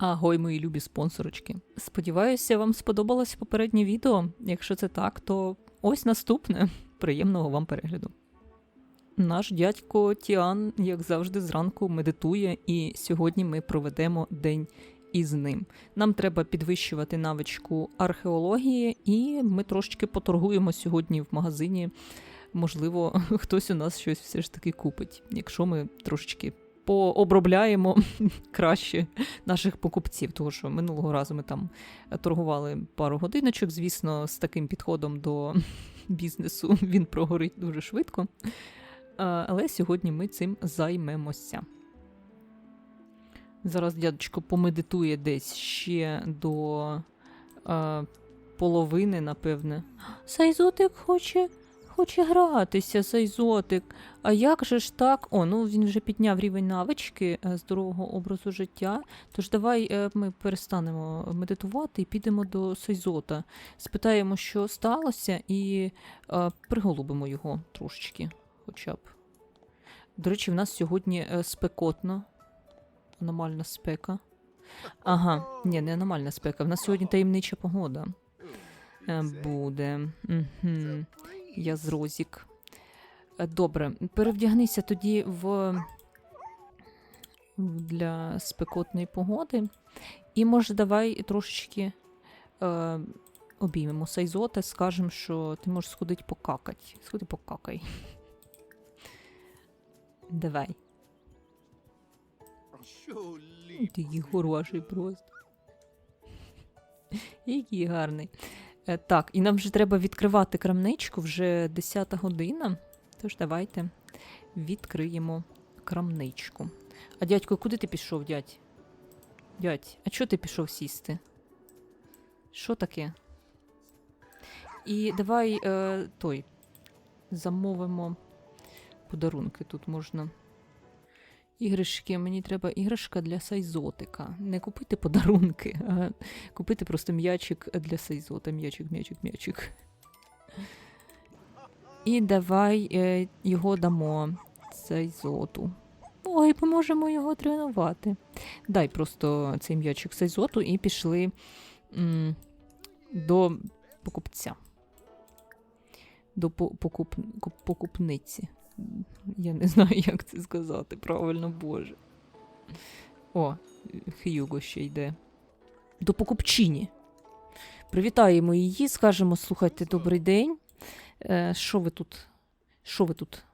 Агой, мої любі спонсорочки. Сподіваюся, вам сподобалось попереднє відео. Якщо це так, то ось наступне. Приємного вам перегляду. Наш дядько Тіан, як завжди, зранку медитує, і сьогодні ми проведемо день із ним. Нам треба підвищувати навичку археології, і ми трошечки поторгуємо сьогодні в магазині. Можливо, хтось у нас щось все ж таки купить, якщо ми трошечки пообробляємо краще наших покупців. Тому що минулого разу ми там торгували пару годиночок. Звісно, з таким підходом до бізнесу він прогорить дуже швидко. Але сьогодні ми цим займемося. Зараз дядечко помедитує десь ще до е, половини, напевне. Сайзотик хоче, хоче гратися, Сайзотик. А як же ж так? О, ну він вже підняв рівень навички е, здорового образу життя. Тож давай е, ми перестанемо медитувати і підемо до Сайзота. Спитаємо, що сталося, і е, приголубимо його трошечки, хоча б. До речі, в нас сьогодні е, спекотно. Аномальна спека. Ага, ні, не аномальна спека. В нас сьогодні таємнича погода. Буде. Угу. Я з Розік. Е, Добре, перевдягнися тоді в для спекотної погоди. І може давай трошечки е, обіймемо Сайзота, скажемо, що ти можеш сходити покакать. Сходи покакай. Давай. Ти який хороший просто. Який гарний. Е, так, і нам вже треба відкривати крамничку вже 10 година. Тож давайте відкриємо крамничку. А дядько, куди ти пішов, дядь? Дядь, а чого ти пішов сісти? Що таке? І давай е, той замовимо подарунки. Тут можна. Іграшки, мені треба іграшка для сайзотика. Не купити подарунки, а купити просто м'ячик для сайзота. М'ячик, м'ячик, м'ячик. І давай е, його дамо сайзоту. Ой, поможемо його тренувати. Дай просто цей м'ячик сайзоту і пішли м, до покупця. До по- покуп, покупниці. Я не знаю, як це сказати. Правильно, Боже. О, Х'юго ще йде. До покупчині. Привітаємо її, скажемо: слухайте, добрий день. Е, що ви тут? Що ви тут?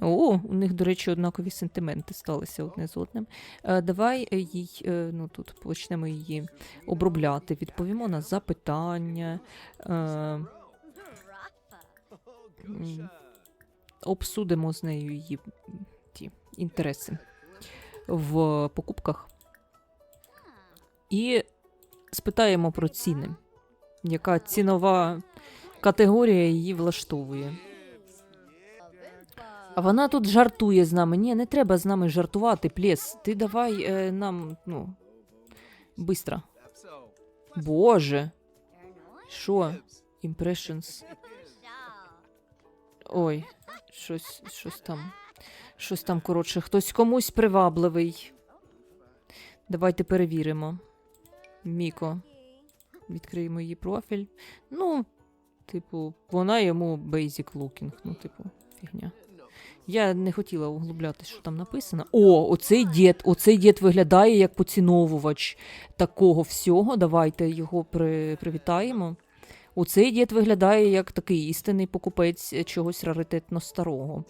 О, у них, до речі, однакові сентименти сталися одне з одним. Е, давай їй, е, ну тут почнемо її обробляти, відповімо на запитання. Е, обсудимо з нею її ті інтереси в покупках і спитаємо про ціни, яка цінова категорія її влаштовує. А вона тут жартує з нами. Ні, не треба з нами жартувати, плес. Ти давай е, нам, ну, бистро. Боже, що? Impressions. Ой, щось, щось там. Щось там, коротше, хтось комусь привабливий. Давайте перевіримо. Міко. Відкриємо її профіль. Ну, типу, вона йому basic looking. Ну, типу, фігня. Я не хотіла углублятися, що там написано. О, оцей дід, оцей дід виглядає як поціновувач такого всього. Давайте його при, привітаємо. Оцей дід виглядає як такий істинний покупець чогось раритетно старого.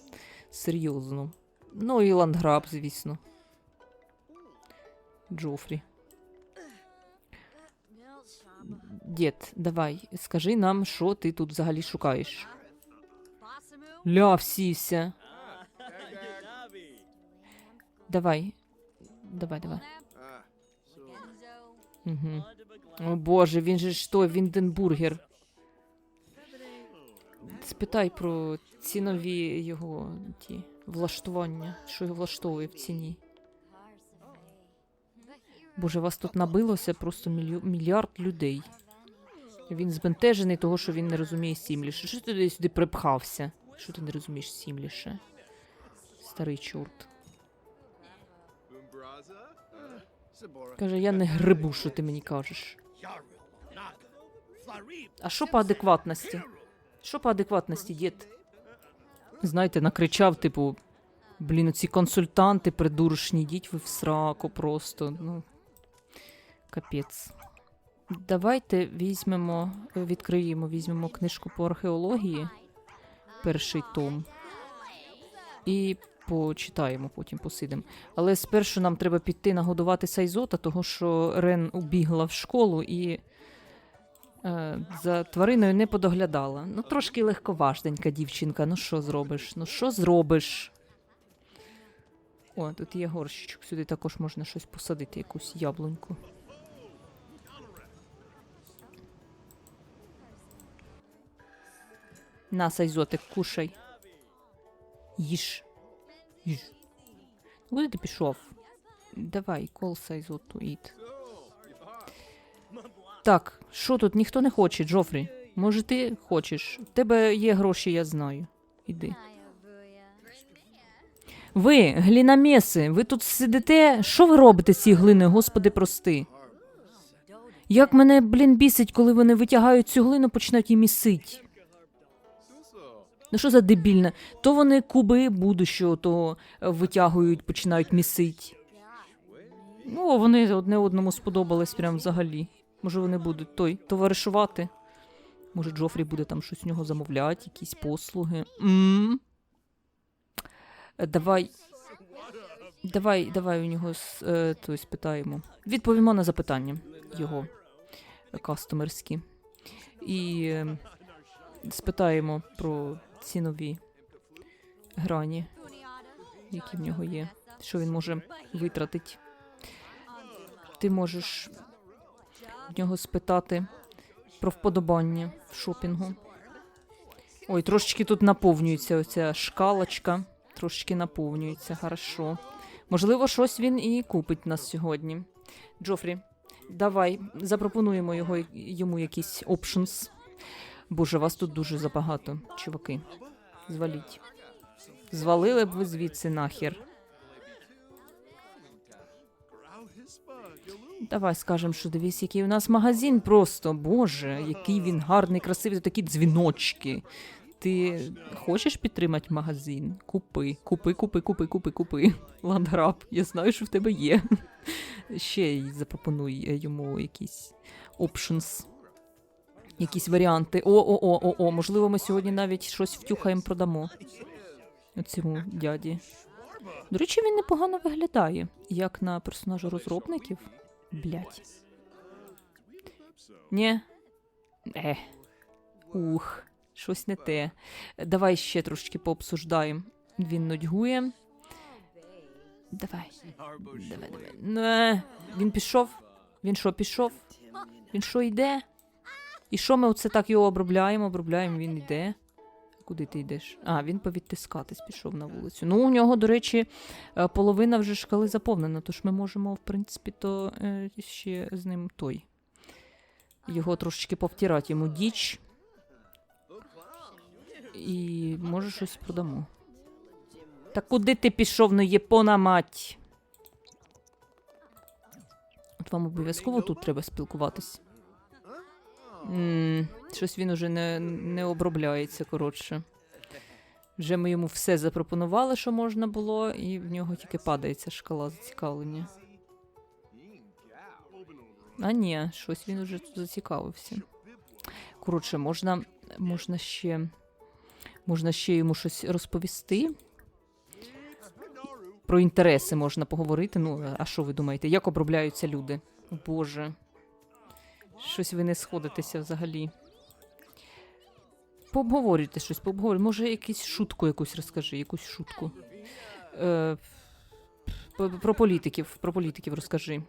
Серйозно. Ну і ландграб, звісно. Джофрі. Дід, давай, скажи нам, що ти тут взагалі шукаєш. Ля, всівся. Давай. Давай, давай. Угу. О боже, він же той, Вінденбургер. Спитай про цінові його ті влаштування, що його влаштовує в ціні. Боже, вас тут набилося просто мільярд людей. Він збентежений того, що він не розуміє сімліше. Що ти сюди припхався? Що ти не розумієш сімліше? Старий чорт. Каже, я не грибу, що ти мені кажеш. А що по адекватності? Що по адекватності, дід? Знаєте, накричав, типу, блін, ці консультанти придуршні, йдіть ви в сраку просто. Ну, капець. Давайте візьмемо, відкриємо, візьмемо книжку по археології, перший том. І почитаємо, потім посидимо. Але спершу нам треба піти нагодувати Сайзота, того що Рен убігла в школу і за твариною не подоглядала. Ну, трошки легковажненька дівчинка. Ну що зробиш? Ну що зробиш? О, тут є горщичок. Сюди також можна щось посадити, якусь яблуньку. На, Сайзотик, кушай. Їж. Їж. Куди ти пішов? Давай, кол Сайзоту іт. Так, що тут ніхто не хоче, Джофрі? Може, ти хочеш? В тебе є гроші, я знаю. Іди. Ви, глінамеси, ви тут сидите? Що ви робите з цією глиною, господи, прости? Як мене, блін, бісить, коли вони витягають цю глину, починають її місить. Ну що за дебільне? То вони куби будущого, то витягують, починають місить. Ну, вони одне одному сподобались прям взагалі. Може, вони будуть той товаришувати. Може, Джофрі буде там щось у нього замовляти, якісь послуги. м Е, Давай. Давай, давай у нього е, той спитаємо. Відповімо на запитання його кастомерські. І е, спитаємо про цінові грані, які в нього є, що він може витратити. Ти можеш в нього спитати про вподобання в шопінгу. Ой, трошечки тут наповнюється оця шкалочка. Трошечки наповнюється, хорошо. Можливо, щось він і купить нас сьогодні. Джофрі, давай запропонуємо його, йому якісь options. Боже, вас тут дуже забагато, чуваки. Зваліть. Звалили б ви звідси нахер. Давай скажемо, що дивись, який у нас магазин просто. Боже, який він гарний, красивий, такі дзвіночки. Ти хочеш підтримати магазин? Купи, купи, купи, купи, купи, купи. Ландграб, я знаю, що в тебе є. Ще й запропонуй йому якісь options. Якісь варіанти. О, о, о, о, о, можливо, ми сьогодні навіть щось втюхаємо, продамо. Цьому дяді. До речі, він непогано виглядає, як на персонажа розробників. Блять. Нє. Е. Ух, щось не те. Давай ще трошечки пообсуждаємо. Він нудьгує. Давай. Давай, давай. Не. Він пішов. Він що, пішов? Він що йде? І що ми оце так його обробляємо? Обробляємо, він йде. Куди ти йдеш? А, він повідтискатись пішов на вулицю. Ну, у нього, до речі, е, половина вже шкали заповнена, тож ми можемо, в принципі, то е, ще з ним той. Його трошечки повтирати, йому діч. І може щось продамо. Та куди ти пішов, ну єпона мать? От вам обов'язково тут треба спілкуватись. м щось він уже не, не обробляється, коротше. Вже ми йому все запропонували, що можна було, і в нього тільки падає ця шкала зацікавлення. А ні, щось він уже тут зацікавився. Коротше, можна, можна ще. Можна ще йому щось розповісти. Про інтереси можна поговорити. Ну, а що ви думаєте, як обробляються люди? Боже. Щось ви не сходитеся взагалі. Пообговорюйте щось, пообговорюйте. Може, якусь шутку якусь розкажи, якусь шутку. Е, про політиків, про політиків розкажи.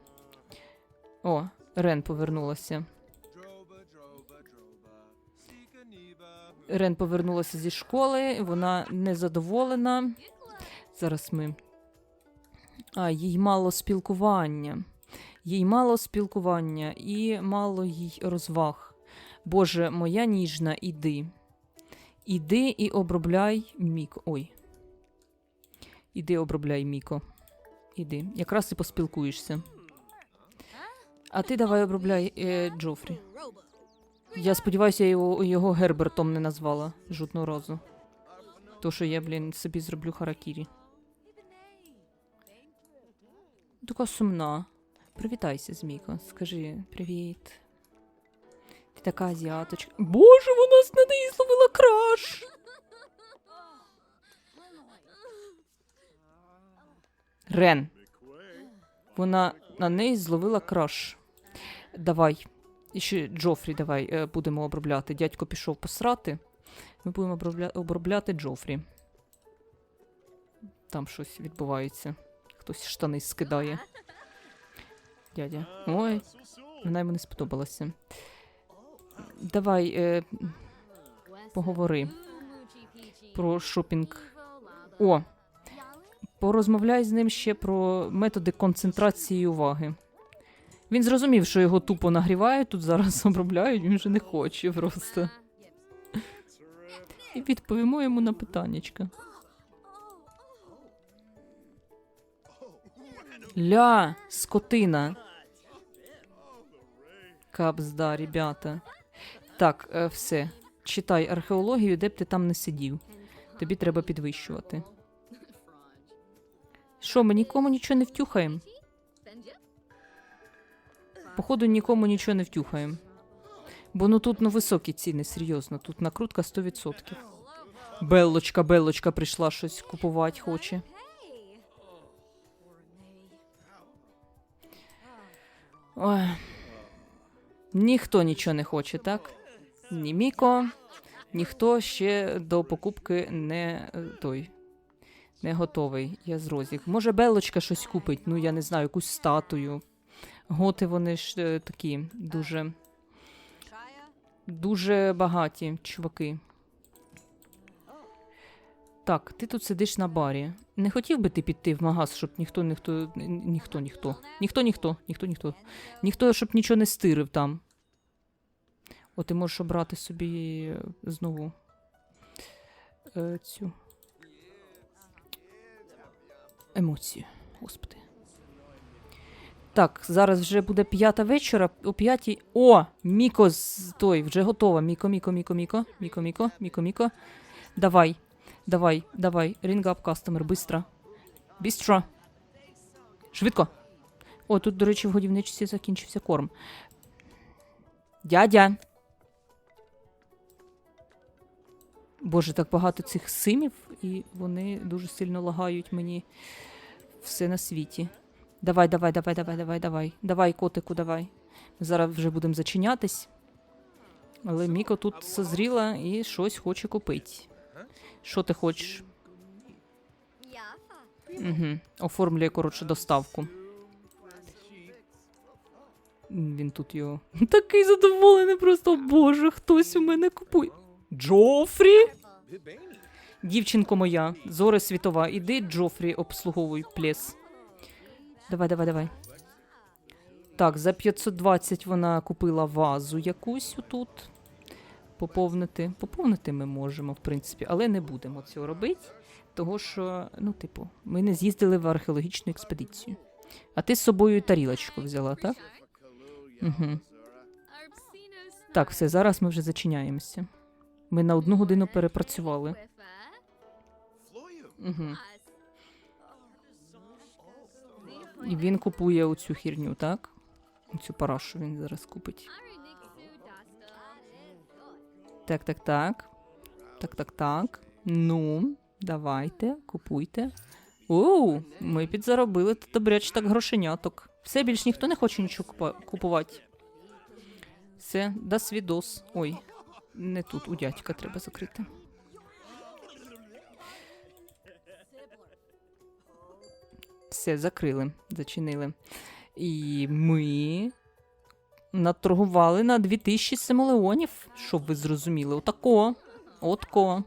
О, Рен повернулася. Рен повернулася зі школи, вона незадоволена. Зараз ми. А, їй мало спілкування. Їй мало спілкування і мало їй розваг. Боже, моя ніжна, іди. Іди і обробляй Міко. Ой. Іди обробляй Міко. Іди. Якраз і поспілкуєшся. А ти давай обробляй е, Джофрі. Я сподіваюся, я його, його Гербертом не назвала жодного разу. То, що я, блін, собі зроблю харакірі. Така сумна. Привітайся, Змійко. Скажи привіт. Така азіаточка. Боже, вона з неї зловила краш. Рен. Вона на неї зловила краш. Давай. І ще Джофрі, давай е, будемо обробляти. Дядько пішов посрати. Ми будемо обробля... обробляти Джофрі. Там щось відбувається. Хтось штани скидає. Дядя. Ой, вона йому не сподобалася. Давай, е, поговори про шопінг. О, порозмовляй з ним ще про методи концентрації уваги. Він зрозумів, що його тупо нагрівають, тут зараз обробляють, він вже не хоче просто. І відповімо йому на питаннячка. Ля, скотина. Капзда, ребята. Так, е, все. Читай археологію, де б ти там не сидів. Тобі треба підвищувати. Що, ми нікому нічого не втюхаємо? Походу, нікому нічого не втюхаємо. Бо ну тут ну високі ціни, серйозно. Тут накрутка 100%. Беллочка, Беллочка прийшла щось купувати хоче. Ой. Ніхто нічого не хоче, так? Ні Міко, ніхто ще до покупки не е, той. Не готовий. Я з розік. Може, Белочка щось купить, ну я не знаю, якусь статую. Готи вони ж е, такі дуже. Дуже багаті чуваки. Так, ти тут сидиш на барі. Не хотів би ти піти в магаз, щоб ніхто, ніхто, ніхто, ніхто, ніхто, ніхто, ніхто, ніхто, ніхто, щоб нічого не стирив там. О, ти можеш обрати собі е, знову е, цю емоцію. Господи. Так, зараз вже буде п'ята вечора. О п'ятій. О! Міко з той, вже готова. Міко, Міко, Міко, Міко, Міко, Міко, Міко, Міко. Давай, давай, давай. Ring up customer, бистро. Бістро. Швидко. О, тут, до речі, в годівничці закінчився корм. Дядя. Боже, так багато цих симів, і вони дуже сильно лагають мені все на світі. Давай, давай, давай, давай, давай, давай. Давай, котику, давай. Ми зараз вже будемо зачинятись. Але Міко тут созріла і щось хоче купити. Що ти хочеш? Угу. Оформлює, коротше, доставку. Він тут його. Такий задоволений, просто боже, хтось у мене купує. Джофрі? Дівчинко моя, зоре світова, іди Джофрі обслуговуй плес. Давай, давай, давай. Так, за 520 вона купила вазу якусь тут. Поповнити. Поповнити ми можемо, в принципі, але не будемо цього робити. Того що, ну, типу, ми не з'їздили в археологічну експедицію. А ти з собою тарілочку взяла, так? Угу. Так, все, зараз ми вже зачиняємося. Ми на одну годину перепрацювали. Угу. І він купує оцю хірню, так? Оцю парашу він зараз купить. Так, так, так. Так, так, так. Ну, давайте, купуйте. Оу, ми підзаробили тут добряч так грошеняток. Все, більш ніхто не хоче нічого купувати. Все, да свідос. Ой, не тут, у дядька треба закрити. Все, закрили, зачинили. І ми наторгували на 2000 симолеонів, щоб ви зрозуміли. Отако. Отко.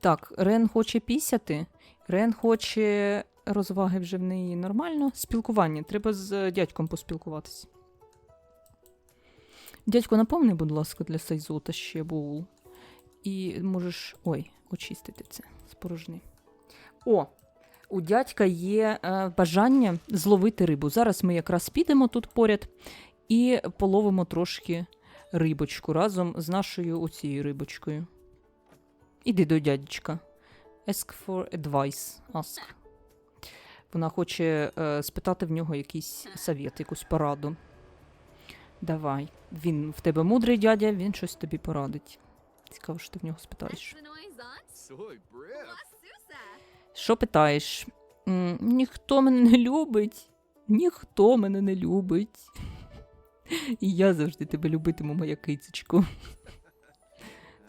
Так, Рен хоче пісяти. Рен хоче розваги вже в неї нормально. Спілкування. Треба з дядьком поспілкуватися. Дядько, наповни, будь ласка, для Сайзота ще боул. І можеш. Ой, очистити це. Спорожни. О! у дядька є е, бажання зловити рибу. Зараз ми якраз підемо тут поряд і половимо трошки рибочку разом з нашою оцією рибочкою. Іди до дядечка. Ask for advice. Ask. Вона хоче е, спитати в нього якийсь совет, якусь пораду. Давай. Він в тебе мудрий дядя, він щось тобі порадить. Цікаво, що ти в нього спитаєш. Що питаєш? «М, Ніхто мене не любить. Ніхто мене не любить. І я завжди тебе любитиму, моя кицечко.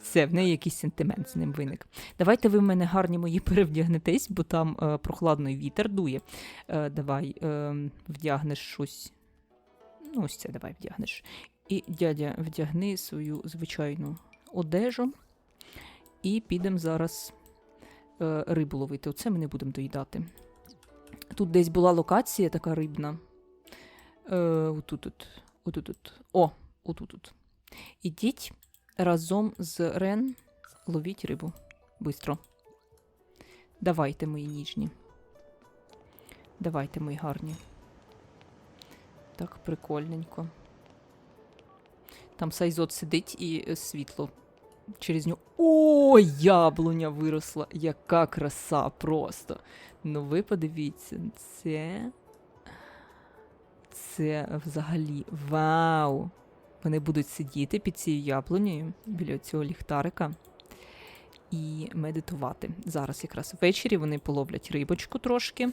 Все, в неї якийсь сентимент з ним виник. Давайте ви в мене гарні мої перевдягнетесь, бо там е, прохладний вітер дує. Е, давай е, вдягнеш щось. Ну, ось це давай вдягнеш. І дядя, вдягни свою звичайну одежу. І підемо зараз е, рибу ловити. Оце ми не будемо доїдати. Тут десь була локація така рибна. Е, отут, от, отут, от. О, отут. От. Ідіть разом з Рен ловіть рибу. Бистро. Давайте, мої ніжні. Давайте, мої гарні. Так, прикольненько. Там Сайзот сидить і е, світло через нього. О, яблуня виросла! Яка краса просто. Ну, ви подивіться, це. Це взагалі вау! Вони будуть сидіти під цією яблунею біля цього ліхтарика і медитувати. Зараз якраз ввечері вони половлять рибочку трошки.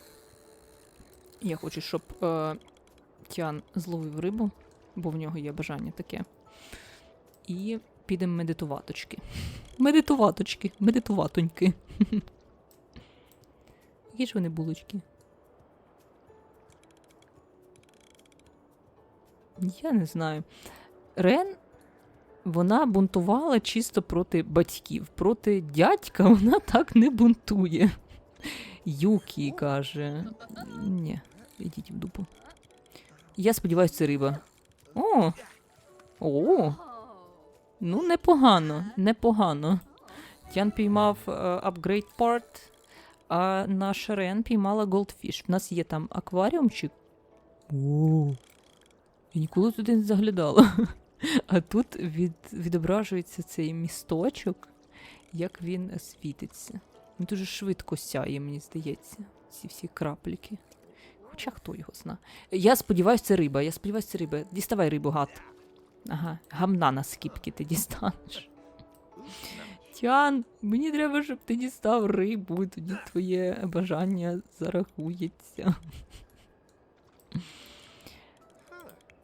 Я хочу, щоб е, Тян зловив рибу, бо в нього є бажання таке. І підемо медитуваточки. Медитуваточки, медитуватоньки. Які ж вони булочки? Я не знаю. Рен, вона бунтувала чисто проти батьків. Проти дядька вона так не бунтує. Юкі каже. Ні, йдіть в дупу. Я сподіваюся, це риба. О! О! Ну, непогано, непогано. Тян піймав апгрейд парт, а наш Рен піймала Goldfish. В нас є там акваріумчик. О, я ніколи туди не заглядала. А тут від, відображується цей місточок, як він світиться. Він дуже швидко сяє, мені здається, ці всі крапліки. Хоча хто його зна. Я сподіваюся, це риба. Я сподіваюся, це риба. Діставай рибу, гад. Ага, гамна на скіпки ти дістанеш. Тян, мені треба, щоб ти дістав рибу, тоді твоє бажання зарахується.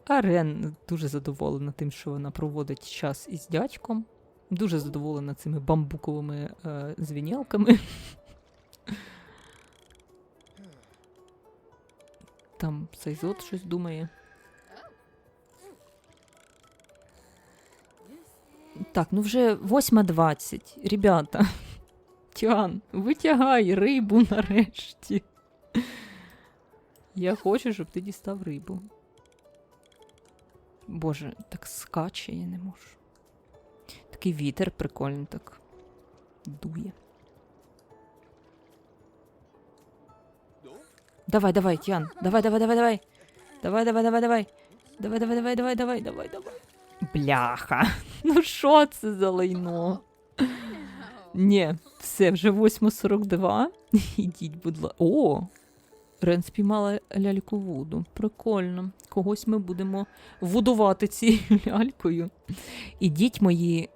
А Рен дуже задоволена тим, що вона проводить час із дядьком. Дуже задоволена цими бамбуковими е, звінялками. Там Сайзот щось думає. Так, ну вже 8.20. Ребята. Тян, витягай рибу нарешті. Я хочу, щоб ти дістав рибу. Боже, так скаче, я не можу. Такий вітер прикольний так дує. Давай, давай, Тян. Давай, давай, давай, давай. Давай, давай, давай, давай. Давай, давай, давай, давай, давай, давай, давай. Бляха. Ну що це за лайно? Ні, все, вже 8.42. Ідіть, будь ласка. О! Рен спіймала ляльку Вуду. Прикольно. Когось ми будемо вудувати цією лялькою. Ідіть, мої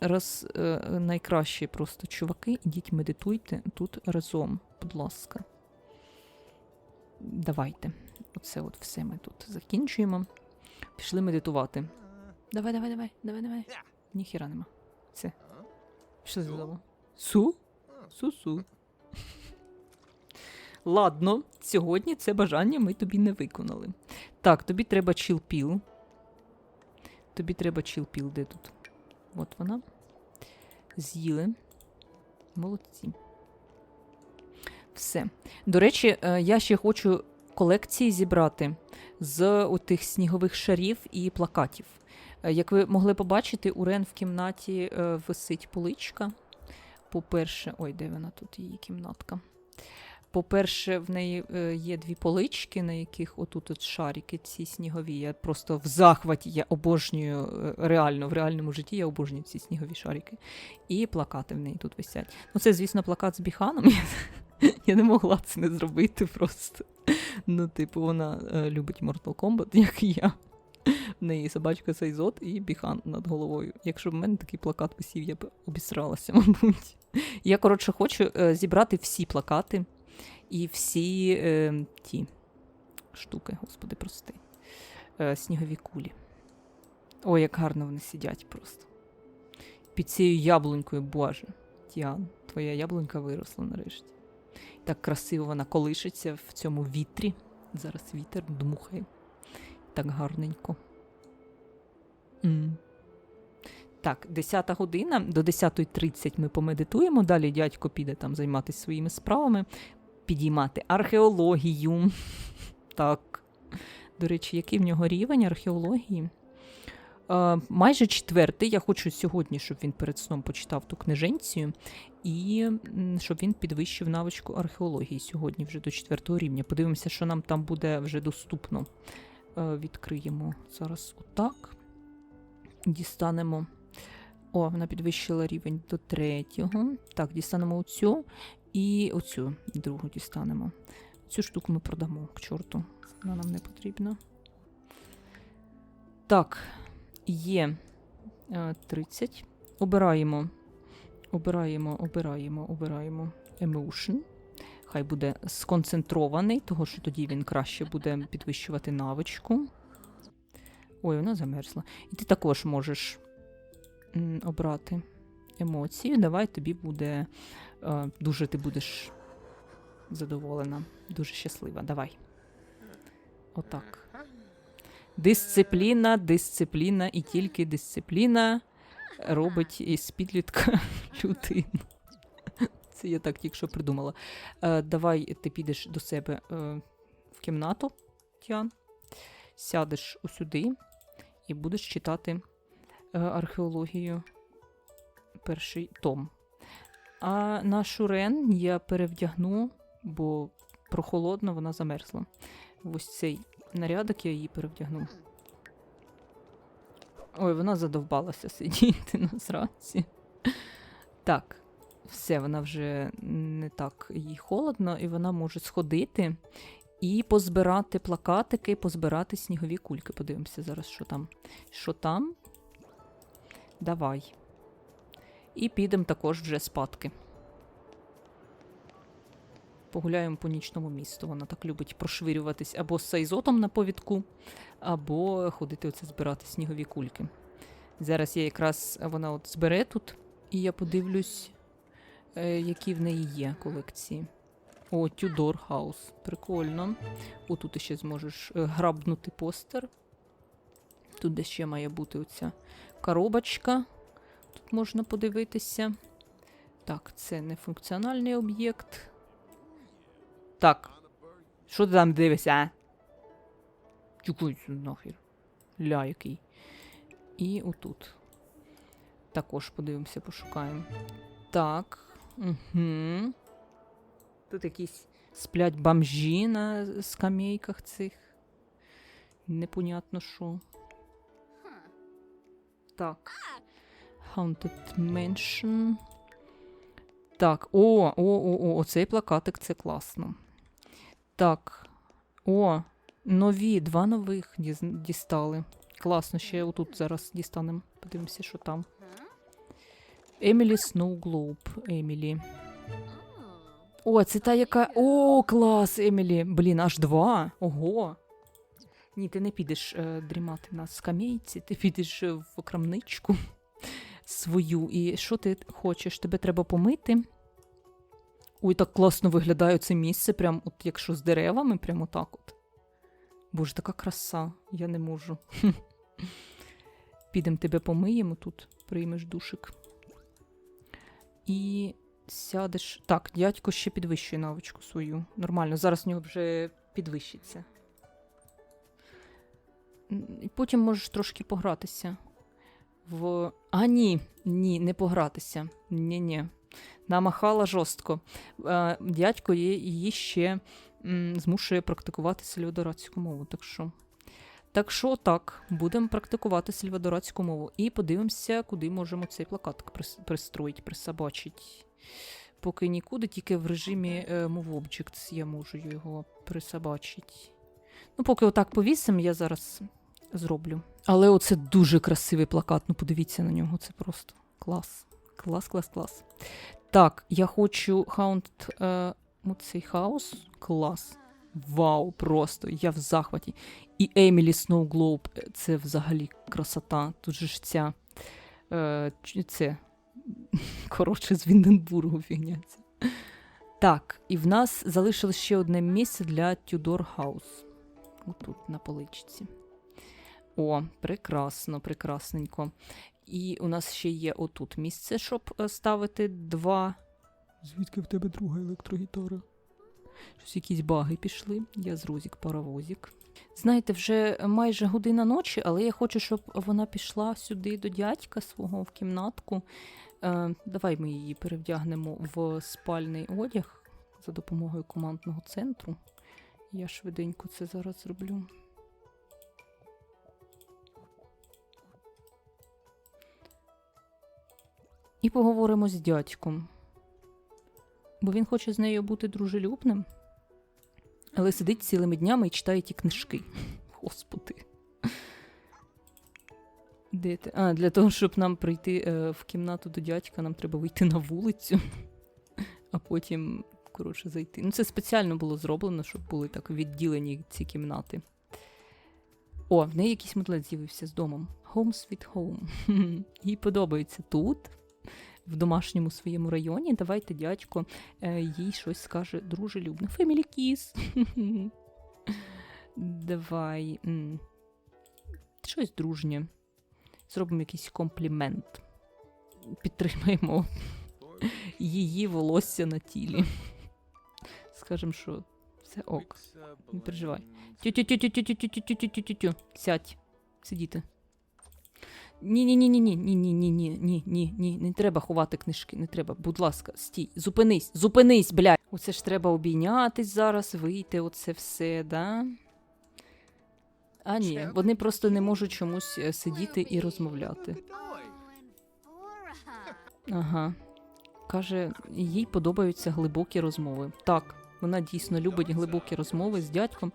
раз е, найкращі просто чуваки, ідіть медитуйте тут разом, будь ласка. Давайте. Оце от все ми тут закінчуємо. Пішли медитувати. Давай, давай, давай, давай, давай. Ніхіра нема. Все. Пішли додому. Су? Су-су. Ладно, сьогодні це бажання ми тобі не виконали. Так, тобі треба чілпіл. Тобі треба чілпіл, де тут? От вона. З'їли. Молодці. Все. До речі, е, я ще хочу колекції зібрати з отих снігових шарів і плакатів. Е, Як ви могли побачити, у Рен в кімнаті е, висить поличка. По-перше, ой, де вона тут її кімнатка? По-перше, в неї є дві полички, на яких отут от шарики ці снігові. Я просто в захваті я обожнюю реально, в реальному житті я обожнюю ці снігові шарики. І плакати в неї тут висять. Ну, це, звісно, плакат з біханом. Я, не могла це не зробити просто. Ну, типу, вона е, любить Mortal Kombat, як і я. В неї собачка Сайзот і біхан над головою. Якщо б в мене такий плакат висів, я б обісралася, мабуть. Я, коротше, хочу е, зібрати всі плакати і всі е, ті штуки, господи, прости. Е, снігові кулі. Ой, як гарно вони сидять просто. Під цією яблунькою, боже. Тіан, твоя яблунька виросла нарешті. Так красиво вона колишиться в цьому вітрі. Зараз вітер дмухає. Так гарненько. М. Так, 10 година. До 10.30 ми помедитуємо. Далі дядько піде там займатися своїми справами, підіймати археологію. Так. До речі, який в нього рівень археології? Е, майже четвертий. Я хочу сьогодні, щоб він перед сном почитав ту книженцію, і щоб він підвищив навичку археології сьогодні вже до четвертого рівня. Подивимося, що нам там буде вже доступно. Е, відкриємо зараз отак. Дістанемо. О, вона підвищила рівень до третього. Так, дістанемо оцю і оцю другу дістанемо. Цю штуку ми продамо к чорту. Вона нам не потрібна. Так, є е, 30. Обираємо. Обираємо, обираємо, обираємо Emotion. Хай буде сконцентрований, того що тоді він краще буде підвищувати навичку. Ой, вона замерзла. І ти також можеш обрати емоцію. Давай тобі буде. Е, дуже ти будеш задоволена, дуже щаслива. Давай. Отак. Дисципліна, дисципліна і тільки дисципліна робить із підлітка людину. Це я так тільки що придумала. Е, давай ти підеш до себе е, в кімнату, Тіан, сядеш усюди і будеш читати е, археологію перший том. А нашу Рен я перевдягну, бо прохолодно вона замерзла. Ось цей нарядок я її перевдягну. Ой, вона задовбалася сидіти на зранці. Так, все, вона вже не так їй холодно, і вона може сходити і позбирати плакатики, позбирати снігові кульки. Подивимося зараз, що там. Що там? Давай. І підемо також вже спадки. Погуляємо по нічному місту. Вона так любить прошвирюватись або з сайзотом на повідку, або ходити оце збирати снігові кульки. Зараз я якраз вона от збере тут, і я подивлюсь, е, які в неї є колекції. О, Тюдор Хаус. Прикольно. Отут ти ще зможеш е, грабнути постер. Тут де ще має бути оця коробочка. Тут можна подивитися. Так, це не функціональний об'єкт. Так. Що ти там дивишся, а? Чукуйся нахер. Ля який. І отут. Також подивимося, пошукаємо. Так. Угу. Тут якісь сплять бомжі на скамейках цих. Непонятно що. Так. Haunted Mansion. Так, о, о, о, о, оцей плакатик це класно. Так. О, нові, два нових дістали. Класно, ще отут зараз дістанемо. Подивимося, що там. Емілі Сноуглоуб. Емілі. О, це та яка. О, клас, Емілі. Блін, аж два. Ого. Ні, ти не підеш е, дрімати на скамейці, ти підеш е, в крамничку свою. І що ти хочеш? Тебе треба помити. Ой, так класно виглядає це місце, прям от якщо з деревами, прямо так от. Боже, така краса, я не можу. Підемо тебе помиємо тут, приймеш душик. І сядеш. Так, дядько ще підвищує навичку свою. Нормально, зараз в нього вже підвищиться. І потім можеш трошки погратися. В... А, ні, ні, не погратися. Ні-ні. Намахала жорстко. Е, дядько її, ще змушує практикувати сільвадоратську мову. Так що, так що так, будемо практикувати сільвадоратську мову. І подивимося, куди можемо цей плакатик прис- пристроїть, присобачити. Поки нікуди, тільки в режимі е, Move Objects я можу його присобачити. Ну, поки отак повісимо, я зараз зроблю. Але оце дуже красивий плакат. Ну, подивіться на нього, це просто клас. Клас, клас, клас. Так, я хочу хаунд. Е, оцей хаос. Клас. Вау, просто я в захваті. І Емілі Сноуглоуб це взагалі красота. Тут же ж ця. Е, це. Коротше, з Вінденбургу фігня. ця. Так, і в нас залишилось ще одне місце для Тюдор Хаус. Отут на поличці. О, прекрасно, прекрасненько. І у нас ще є отут місце, щоб е, ставити два. Звідки в тебе друга електрогітара? Щось якісь баги пішли. Я з Розік паровозік. Знаєте, вже майже година ночі, але я хочу, щоб вона пішла сюди до дядька свого в кімнатку. Е, давай ми її перевдягнемо в спальний одяг за допомогою командного центру. Я швиденько це зараз зроблю. І поговоримо з дядьком. Бо він хоче з нею бути дружелюбним, але сидить цілими днями і читає ті книжки. Господи. Де ти? А, для того, щоб нам прийти е, в кімнату до дядька, нам треба вийти на вулицю, а потім, коротше, зайти. Ну, це спеціально було зроблено, щоб були так відділені ці кімнати. О, в неї якийсь мотлет з'явився з домом. Home sweet home. Їй подобається тут, в домашньому своєму районі. Давайте дядько е, їй щось скаже дружелюбне. Family kiss. Давай. Щось дружнє. Зробимо якийсь комплімент. Підтримаємо її волосся на тілі. Скажемо, що це ок. Не переживай. Тю-тю-тю-тю-тю-тю-тю-тю-тю-тю. Сядь. Сидіти. Ні, ні, ні, ні, ні, ні, ні, ні, ні, ні, ні, ні, не треба ховати книжки, не треба. Будь ласка, стій, зупинись, зупинись, блядь. Оце ж треба обійнятись зараз, вийти, оце все, да? А ні, вони просто не можуть чомусь е, сидіти і розмовляти. Ага. Каже, їй подобаються глибокі розмови. Так, вона дійсно любить глибокі розмови з дядьком.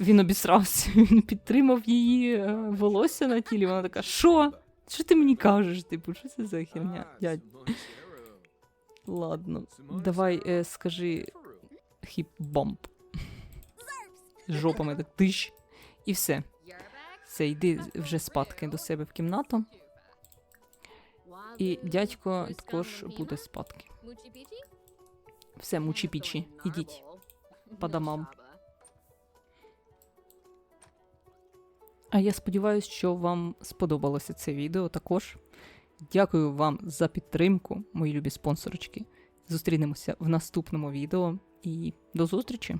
Він обісрався, він підтримав її е, волосся на тілі. Вона така: Що? Що ти мені кажеш? Типу, що це за херня? Дядь, ладно. Давай е, скажи хіп-бомб. Жопами так тиш. І все. Все, йди вже спадки до себе в кімнату. І дядько також буде спадки. Все, мучі-пічі, ідіть по домам. А я сподіваюся, що вам сподобалося це відео також. Дякую вам за підтримку, мої любі спонсорочки. Зустрінемося в наступному відео і до зустрічі!